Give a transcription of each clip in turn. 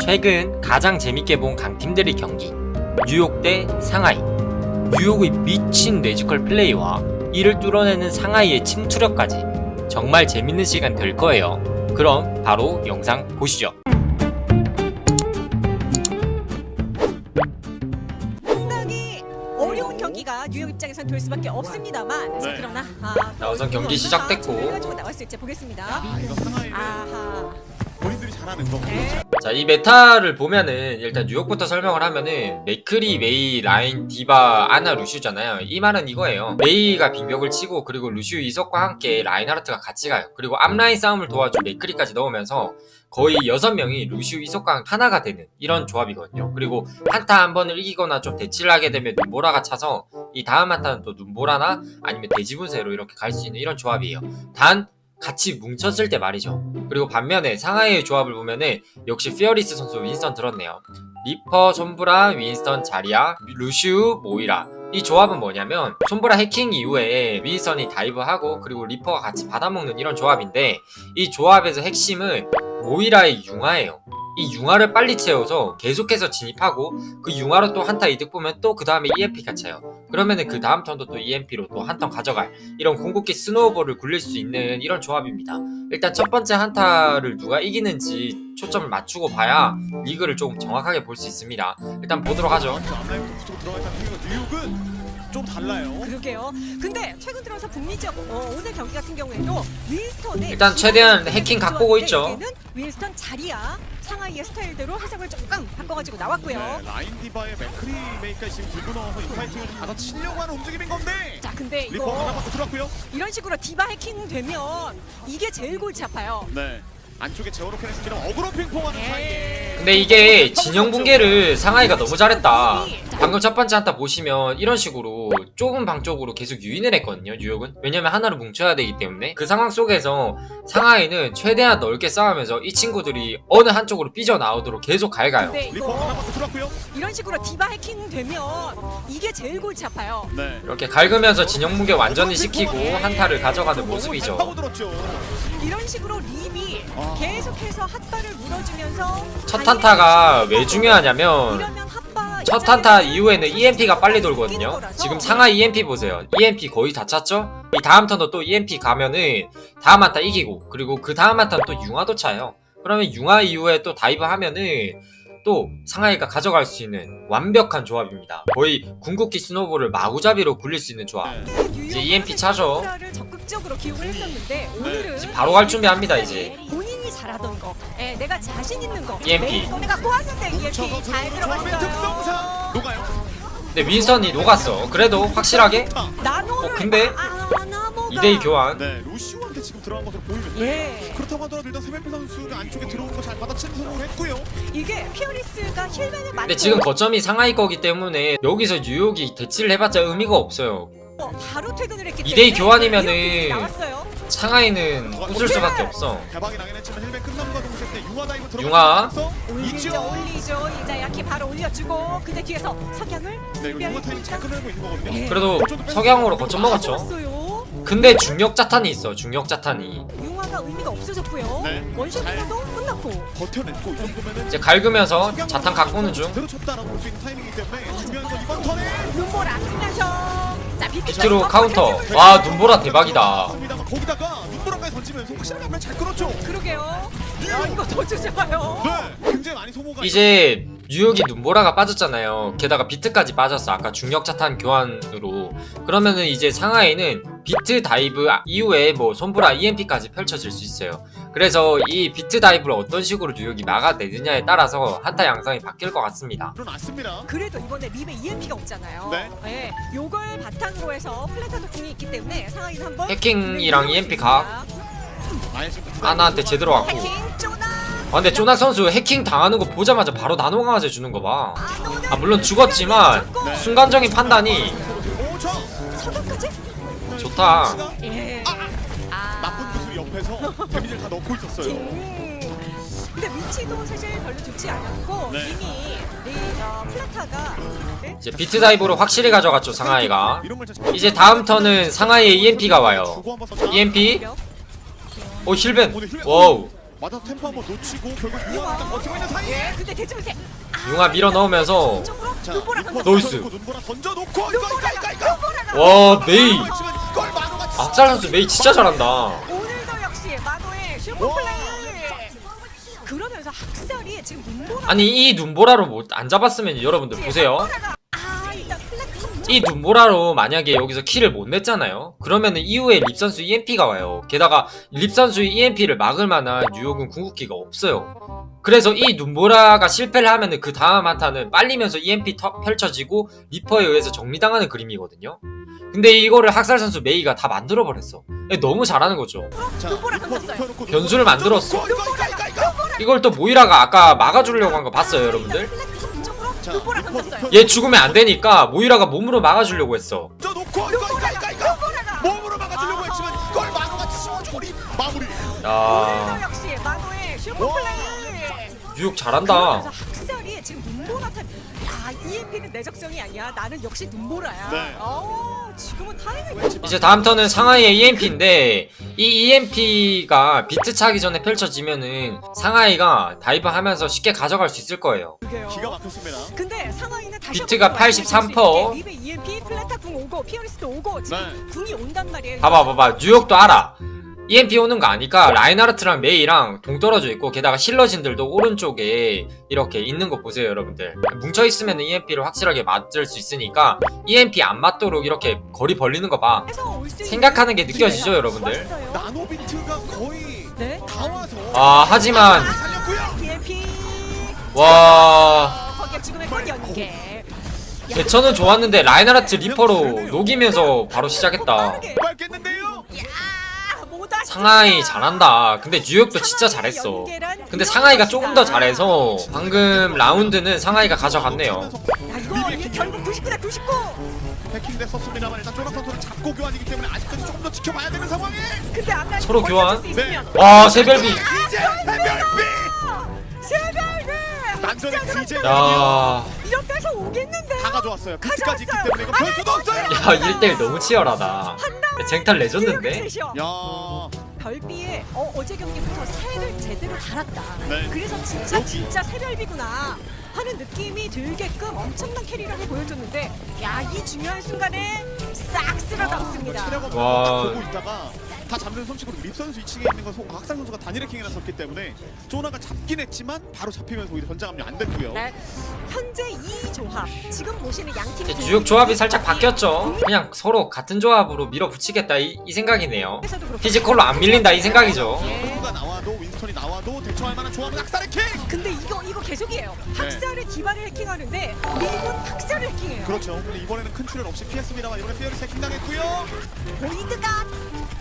최근 가장 재밌게 본 강팀들의 경기 뉴욕 대 상하이 뉴욕의 미친 뇌지컬 플레이와 이를 뚫어내는 상하이의 침투력까지 정말 재밌는 시간 될 거예요 그럼 바로 영상 보시죠 상당히 어려운 경기가 뉴욕 입장에선 될 수밖에 없습니다만 자, 네. 그러나 아, 자, 우선 경기 시작됐고. 나왔을지 보겠습니다. 아 이거 상하이를 아 하. 본인들이 잘하는 거. 네. 자이 메타를 보면은 일단 뉴욕부터 설명을 하면은 맥크리, 메이, 라인, 디바, 아나, 루슈잖아요 이 말은 이거예요 메이가 빙벽을 치고 그리고 루슈 이석과 함께 라인하르트가 같이 가요 그리고 앞라인 싸움을 도와줄 맥크리까지 넣으면서 거의 6명이 루슈 이석과 하나가 되는 이런 조합이거든요 그리고 한타 한 번을 이기거나 좀 대치를 하게 되면 눈보라가 차서 이 다음 한타는 또 눈보라나 아니면 대지분세로 이렇게 갈 수 있는 이런 조합이에요 단 같이 뭉쳤을 때 말이죠 그리고 반면에 상하이의 조합을 보면은 역시 피어리스 선수 윈스턴 들었네요. 리퍼, 손브라, 윈스턴, 자리아, 루슈, 모이라. 이 조합은 뭐냐면 손브라 해킹 이후에 윈스턴이 다이브하고 그리고 리퍼가 같이 받아먹는 이런 조합인데 이 조합에서 핵심은 모이라의 융화예요. 이 융화를 빨리 채워서 계속해서 진입하고 그 융화로 또 한타 이득 보면 또 그 다음에 EMP가 차요. 그러면은 그 다음 턴도 또 EMP로 또 한 턴 가져갈 이런 궁극기 스노우볼을 굴릴 수 있는 이런 조합입니다. 일단 첫 번째 한타를 누가 이기는지 초점을 맞추고 봐야 리그를 조금 정확하게 볼 수 있습니다. 일단 보도록 하죠. 좀 달라요. 그러게요. 근데 최근 들어서 북미적 어, 오늘 경기 같은 경우에도 윈스턴의 일단 최대한 해킹 각보고 있죠. 윈스턴 자리야 상하이의 스타일대로 해석을 조금 바꿔가지고 나왔고요. 네, 라인 디바의 맥크리 메이가 지금 들고 나와서 이 파이팅을 좀 받아치려고 하는 움직임인 건데. 자 근데 리퍼 하나 이거 받고 들어왔고요. 이런 식으로 디바 해킹 되면 이게 제일 골치 아파요. 네. 안쪽에 제어로켄 스킬은 어그로 핑퐁하는 예. 사이에. 근데 이게 진영 붕괴를 상하이가 너무 잘했다. 방금 첫 번째 한타 보시면 이런 식으로 좁은 방 쪽으로 계속 유인을 했거든요, 뉴욕은. 왜냐면 하나를 뭉쳐야 되기 때문에. 그 상황 속에서 상하이는 최대한 넓게 싸우면서 이 친구들이 어느 한쪽으로 삐져나오도록 계속 갈가요. 근데 리퍼 하나 이거 받고 들어왔고요. 이런 식으로 디바 해킹 되면 이게 제일 골치 아파요. 네. 이렇게 갈그면서 진영 붕괴 완전히 시키고 한타를 가져가는 잘 모습이죠. 파고 들었죠. 이런 식으로 림이 아. 계속해서 핫바를 물어주면서 첫 한타가 왜 중요하냐면 첫 한타 이후에는 EMP가 빨리 돌거든요. 지금 상하이 EMP 보세요. EMP 거의 다 찼죠? 이 다음 턴도 또 EMP 가면은 다음 한타 이기고 그리고 그 다음 한타는 또 융화도 차요. 그러면 융화 이후에 또 다이브 하면은 또 상하이가 가져갈 수 있는 완벽한 조합입니다. 거의 궁극기 스노볼을 마구잡이로 굴릴 수 있는 조합. 이제 EMP 차죠. 를 적극적으로 기용을 했었는데 오늘은 이제 바로 갈 준비합니다, 이제. 잘하던 거, 예, 내가 자신 있는 거, EMP. 메인 내가 꼬았는데 EMP 잘 들어갔어요. 녹아요. 근데 윈선이 녹았어. 그래도 확실하게 나노를 어, 근데 아, 나노가 2대2 교환. 네, 루시오한테 지금 들어간 것으로 보이는데. 예, 그렇다고 하더라도 일단 세메피 선수가 안쪽에 들어온 거 잘 받아치는 성공을 했고요. 이게 피어리스가 힐맨을 맞고 근데 지금 거점이 상하이 거기 때문에 여기서 뉴욕이 대치를 해봤자 의미가 없어요. 바로 퇴근을 했기 2대2 때문에 교환이면은 EMP 나왔어요. 상하이는 부술 수밖에 없어. 대박이 나긴 했지만 힐맨 끝남과 동시에 때 융화 다이브 들어가. 융화. 올리죠. 올리죠. 이자야키 바로 올려주고 근데 뒤에서 석양을 네, 이거 융화 타이밍 잘 끝내고 있는 거거든요. 예. 그래도 석양으로 거점 먹었죠. 근데 중력 자탄이 있어. 중력 자탄이. 융화가 의미가 없어졌고요. 네. 원샷으로도 끝났고. 버텨냈고 이 정도면은 이제 갈그면서 자탄 갖고는 중. 제대로 쳤다라고 볼수 있는 타이밍이기 때문에 중요한 건 이번 턴에 눈볼 안 쓰면서 자 비트 비트로 카운터. 와 눈보라 대박이다. 맞습니다만 거기다가 눈보라까지 던지면서 확실하게 한번 잘 끌었죠. 그러게요. 야 이거 더 주세요. 네, 굉장히 많이 소모가. 이제 뉴욕이 눈보라가 빠졌잖아요. 게다가 비트까지 빠졌어. 아까 중력 자탄 교환으로. 그러면은 이제 상하이는 비트 다이브 이후에 뭐 손브라 EMP까지 펼쳐질 수 있어요. 그래서 이 비트 다이브를 어떤 식으로 뉴욕이 막아내느냐에 따라서 한타 양상이 바뀔 것 같습니다. 일어났습니다. 그래도 이번에 립에 EMP가 없잖아요. 네. 예, 요걸 바탕으로 해서 플래타도 궁이 있기 때문에 상하이는 한번 해킹이랑 EMP 가 아나한테 제대로 왔고. 해킹 쪼나. 아 근데 쪼낙 선수 해킹 당하는 거 보자마자 바로 나노 강화제 주는 거 봐. 아 물론 죽었지만 네. 순간적인 판단이? 좋다. 예. 아. 데미지를 다 넣고 있었어요. 음. 근데 위치도 사실 별로 좋지 않았고 네. 이미 이 어, 플라타가 네? 이제 비트 다이브로 확실히 가져갔죠 상하이가. 이런 걸 잘- 이제 다음 턴은 상하이의 EMP가 와요. 주고 한번 써. EMP. 몇? 오 힐벤. 와우. 맞아서 템포 한번 놓치고 결국 유황 일단 버티고 있는 사이에 예, 근데 대치면세 융화 밀어 넣으면서 쪽으로 자 눈보라 리퍼 던졌어. 노이스. 던져놓고 눈보라 던져놓고 이거 이거 이거 이거 눈보라가 와 메이 하지만 이걸 마누가 악살 선수 메이 진짜 잘한다 아니 이 눈보라로 뭐안 잡았으면 여러분들 보세요 이 눈보라로 만약에 여기서 킬을 못 냈잖아요. 그러면은 이후에 립 선수 EMP가 와요. 게다가 립 선수의 EMP를 막을 만한 뉴욕은 궁극기가 없어요. 그래서 이 눈보라가 실패를 하면은 그 다음 한타는 빨리면서 EMP 터- 펼쳐지고 리퍼에 의해서 정리당하는 그림이거든요. 근데 이거를 학살 선수 메이가 다 만들어 버렸어. 너무 잘하는 거죠. 변수를 만들었어. 이걸 또 모이라가 아까 막아주려고 한 거 봤어요 여러분들 눈보라 던졌어요. 얘 죽으면 안 되니까 모이라가 몸으로 막아주려고 했어 던져놓고 이거 이거 이거 이거 눈보라가. 몸으로 막아주려고 했지만 이걸 마누가 치워주고 리- 마무리 야 오늘도 역시 마도의 슈퍼플레이. 뉴욕 그러면서 잘한다 학살이 지금 눈보라 탄. 야 EMP는 내 적성이 아니야. 나는 역시 눈보라야. 네. 어 지금은 타이밍. 이제 다음 턴은 상하이의 EMP인데 이 EMP가 비트 차기 전에 펼쳐지면은 상하이가 다이브 하면서 쉽게 가져갈 수 있을 거예요 그게요. 기가 막혔습니다 근데 상하이는 다시 비트가 한번 말씀드릴 83%. 수 있게 리베 EMP 플레타 궁 오고 피어리스도 오고 지금 네. 궁이 온단 말이에요. 봐봐 봐봐 뉴욕도 알아 EMP 오는 거 아니까 라인하르트랑 메이랑 동떨어져 있고 게다가 힐러진들도 오른쪽에 이렇게 있는 거 보세요 여러분들 뭉쳐있으면 EMP를 확실하게 맞을 수 있으니까 EMP 안 맞도록 이렇게 거리 벌리는 거봐 올수 있는 생각하는 게 느껴지죠, 여러분들? 왔어요. 나노비트가 거의 네. 다 와서 아 하지만. 와. 대처는 좋았는데 라인하르트 리퍼로 녹이면서 바로 시작했다 상하이 잘한다. 근데 뉴욕도 진짜 잘했어. 근데 상하이가 조금 더 잘해서 방금 라운드는 상하이가 가져갔네요. 야 이거 이게 결국 99대 99. 해킹 됐었습니다만 일단 조나 선수를 잡고 교환이기 때문에 아직까지 조금 더 지켜봐야 되는 상황에 근데 아까 서로 버텨줄 교환? 수 있으면. 와 세별비. 이제 해별비. 세별배. 난전의 귀재 야, 이렇게 해서 오겠는데. 다 가져왔어요. 비트까지 있기. 때문에 이거 변수도 없어요. 야 1대1 너무 치열하다. 쟁탈 레전드인데? 셋이요. 야 별비에 어, 어제 경기부터 새를 제대로 달았다. 네. 그래서 진짜 여기. 진짜 새별비구나 하는 느낌이 들게끔 엄청난 캐리력을 보여줬는데 야 이 중요한 순간에 싹 쓸어 담습니다. 체력 와. 보고 있다가 다 잡는 솜씨로 립 선수 2층에 있는 건 송- 학살 선수가 단일 해킹에 나섰기 때문에 조나가 잡긴 했지만 바로 잡히면서 오히려 감류 안 됐고요 네. 현재 이 조합 지금 보시는 양 팀이 이제 뉴욕 조합이 살짝 바뀌었죠 그냥 서로 같은 조합으로 밀어붙이겠다 이, 이 생각이네요. 피지컬로 안 밀린다 이 생각이죠 선수가 나와도 윈스턴이 나와도 대처할 만한 조합은 학살 해킹 근데 이거 이거 계속이에요. 네. 학살을 기반을 해킹하는데 미군 학살을 해킹해요. 그렇죠 근데 이번에는 큰 출혈 없이 피했습니다만 이번에 피어리스 해킹 당했고요 보이드가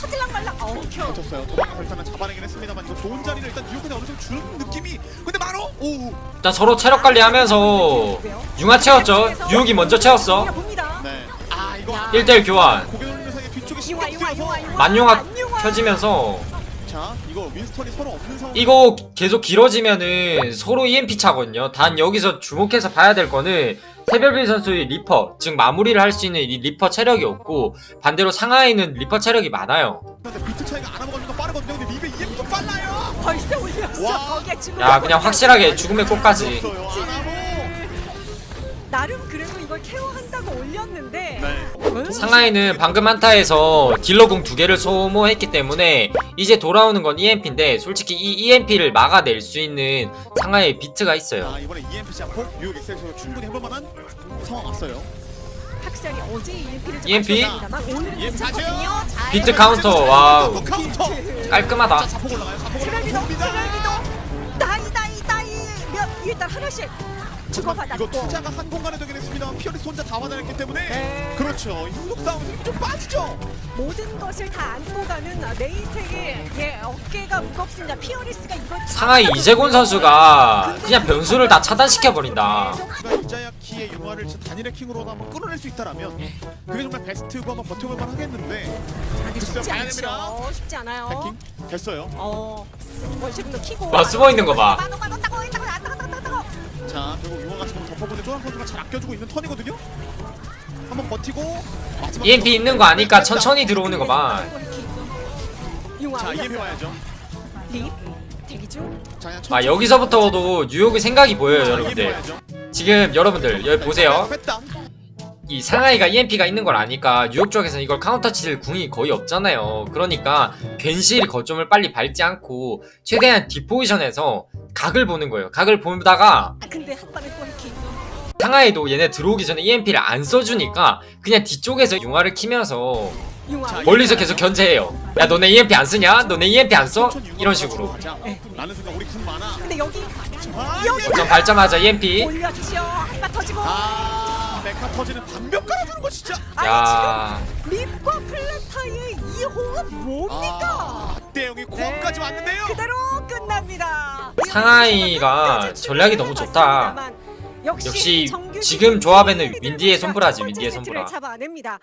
터질랑 말랑 엉켜. 버텼어요 도망가서 일단은 잡아내긴 했습니다 이거 좋은 자리를 일단 뉴욕에 어느 정도 주는 느낌이 근데 바로 오 일단 서로 체력 관리하면서 융화 채웠죠 뉴욕이 먼저 채웠어 봅니다. 네. 아 이거 야. 1대1 교환 고개 돌리는 사이에 뒤쪽에 융화 신경 융화 융화 쓰여서 융화. 만용화 만용화. 켜지면서 자 이거 윈스턴이 서로 없는 상황 이거 계속 길어지면은 서로 EMP 차거든요. 단 여기서 주목해서 봐야 될 거는 세별비 선수의 리퍼, 즉 마무리를 할 수 있는 이 리퍼 체력이 없고 반대로 상하이는 리퍼 체력이 많아요. 근데 비트 차이가 알아먹어주니까 빠르거든요 근데 리베 EM도 빨라요 벌써 올렸어. 와. 거기에 지금 야 그냥 확실하게 죽음의 꽃까지. 없어요 아나모 나름 그래도 이걸 케어한다고 올렸는데 네. 응? 상하이는 방금 한타에서 딜러궁 두 개를 소모했기 때문에 이제 돌아오는 건 EMP인데 솔직히 이 EMP를 막아낼 수 있는 상하이의 비트가 있어요. 아 이번에 EMP 잡고 뉴욕 엑셀에서 충분히 해볼 만한 상황 왔어요. 학살이 어제 EMP를 좀 EMP? 오늘은 EMP 괜찮거든요. 잘 비트 카운터 와우. 또 카운터. 깔끔하다. 올라가요. 세별비도 올라갑니다. 세별비도 다이 다이 다이. 몇 일단 하나씩 주고받았고 이거 투자가 한 공간에 되긴 했습니다 피어리스 혼자 다 받아냈기 때문에 네. 그렇죠 흰록 싸움에서 좀 빠지죠 모든 것을 다 안고 가는 네이텍의 예, 어깨가 무겁습니다. 피어리스가 이걸 상하이 이재곤 선수가 그냥 변수를 다 차단시켜 버린다. 이자야키의 융화를 진짜 단일 해킹으로도 한번 끌어낼 수 있다라면 그게 정말 베스트고 한번 버텨볼 만 하겠는데 쉽지 봐야 않죠. 됩니다. 쉽지 않아요. 해킹 됐어요 어. 원시분도 키고. 와, 숨어 있는 거 봐. 따고 따고 따고 따고 따고. 자 결국 융화 같은 거 덮어보는 조랑 선수가 잘 아껴주고 있는 턴이거든요 한번 버티고 마지막 EMP 있는 거 아니까 천천히 들어오는 거 봐. 자 EMP. 와야죠 립 대기 중. 있죠. 자, 그냥 아 천천히 여기서부터도 뉴욕의 생각이 보여요 여러분들 뭐야죠? 지금 여러분들 여기 보세요 뺐다. 이 상하이가 EMP가 있는 걸 아니까 뉴욕 쪽에서는 이걸 카운터 칠 궁이 거의 없잖아요 그러니까 괜시리 거점을 빨리 밟지 않고 최대한 뒷포지션에서 각을 보는 거예요 각을 보다가 아. 상하이도 얘네 들어오기 전에 EMP를 안 써주니까 그냥 뒤쪽에서 융화를 키면서 융화. 멀리서 계속 견제해요 야 너네 EMP 안 쓰냐? 너네 EMP 안 써? 이런 식으로. 네. 근데 여기 아, 여기 밟자마자 EMP 올렸죠. 한바 터지고. 아, 메카 터지는 반벽 깔아주는 거 진짜. 아니 야 지금 립과 플라타의 이 호흡 뭡니까? 아, 대형이 코앞까지 네, 왔는데요. 그대로 끝납니다. 상하이가 전략이 너무 좋다. 역시 지금 조합에는 윈디의 손브라지, 윈디의 손브라. 잡아냅니다.